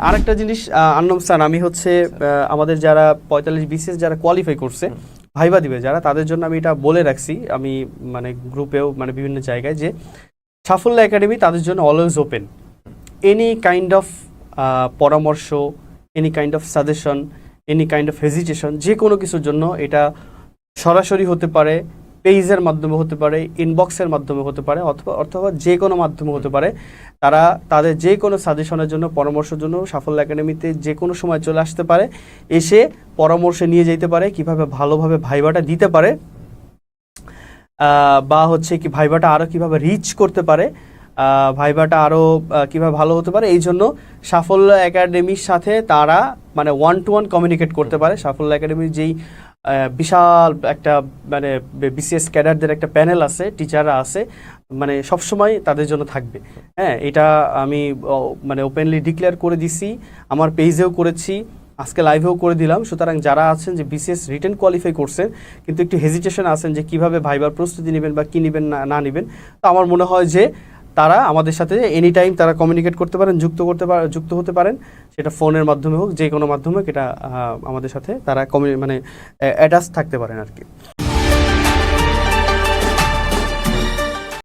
আরেকটা জিনিস আন্নম স্যার আমি হচ্ছে আমাদের যারা পঁয়তাল্লিশ বিসিএস যারা কোয়ালিফাই করছে ভাইবা দিবে যারা তাদের জন্য আমি এটা বলে রাখছি আমি মানে গ্রুপেও মানে বিভিন্ন জায়গায় যে সাফল্য একাডেমি তাদের জন্য always open any kind of পরামর্শ any kind of suggestion any kind of hesitation যে কোনো কিছুর জন্য এটা সরাসরি হতে পারে পেজের মাধ্যমে হতে পারে ইনবক্সের মাধ্যমে হতে পারে অথবা অথবা যে কোনো মাধ্যমে হতে পারে তারা তাদের যে কোনো সাজেশনের জন্য পরামর্শের জন্য সাফল্য একাডেমিতে যে কোনো সময় চলে আসতে পারে এসে পরামর্শ নিয়ে যেতে পারে কীভাবে ভালোভাবে ভাইবাটা দিতে পারে বা হচ্ছে কি ভাইবাটা আরও কীভাবে রিচ করতে পারে আহ, ভাইবাটা আরও কীভাবে ভালো হতে পারে এই জন্য সাফল্য একাডেমির সাথে তারা মানে ওয়ান টু ওয়ান কমিউনিকেট করতে পারে। সাফল্য একাডেমির যেই বিশাল একটা মানে বিসিএস ক্যাডারদের একটা প্যানেল আছে, টিচাররা আছে মানে সবসময় তাদের জন্য থাকবে। হ্যাঁ এটা আমি মানে ওপেনলি ডিক্লেয়ার করে দিছি, আমার পেজেও করেছি, আজকে লাইভেও করে দিলাম। সুতরাং যারা আছেন যে বিসিএস রিটার্ন কোয়ালিফাই করছেন, কিন্তু একটু হেজিটেশন আছেন যে কীভাবে ভাইবার প্রস্তুতি নেবেন বা কী নেবেন না না নেবেন, তো আমার মনে হয় যে তারা আমাদের সাথে এনি টাইম তারা কমিউনিকেট করতে পারেন, যুক্ত করতে পারে যুক্ত হতে পারেন। সেটা ফোনের মাধ্যমে হোক যে কোনো মাধ্যমে হোক, এটা আমাদের সাথে তারা কমিউ মানে অ্যাটাচ থাকতে পারেন আর কি